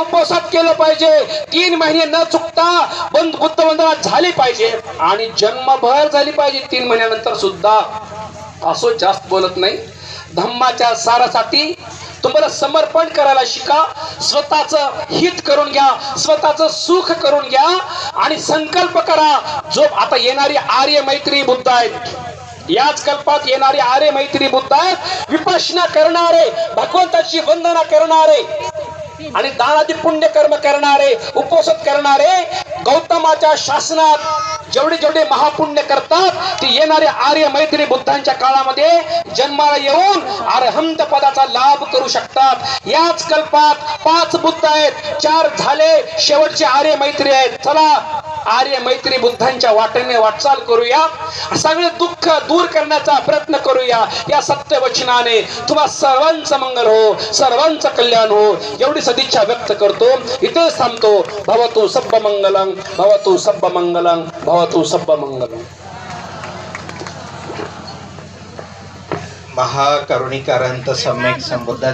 उपवासात केलं पाहिजे. तीन महिने न चुकता बंद बुद्ध वंदना झाली पाहिजे. आणि जन्मभर झाली पाहिजे. तीन महिन्यानंतर सुद्धा असो जास्त बोलत नाही. धम्माच्या सारासाठी तुम्हाला समर्पण करायला शिका. स्वतःच हित करून घ्या. स्वतःच सुख करून घ्या. आणि संकल्प करा. जो आता येणारी आर्य मैत्री बुद्ध आहेत. याच कल्पात येणारे आरे मैत्री बुद्ध आहेत. विपश्यना करणारे भगवंताची वंदना करणारे आणि दानादी पुण्य कर्म करणारे उपोषण करणारे गौतमाच्या शासनात जेवढे जेवढे महापुण्य करतात ते येणारे आर्य मैत्री बुद्धांच्या काळामध्ये जन्माला येऊन अरहंत पदाचा लाभ करू शकतात. याच कल्पात पाच बुद्ध आहेत चार झाले शेवटचे आर्य मैत्री आहेत. चला आर्य मैत्री बुद्धांच्या वाटेने वाटचाल करूया. सगळे दुःख दूर करण्याचा प्रयत्न करूया. या सत्य वचनाने तुम्हा सर्वांचं मंगल हो सर्वांचं कल्याण हो. एवढी सदिच्छा व्यक्त करतो. इथेच थांबतो. भवतु सब्ब मंगलम भवतु सब्ब मंगलम भवतु सब्ब मंगलम. महाकरुणिकारांत सम्यक संबोधन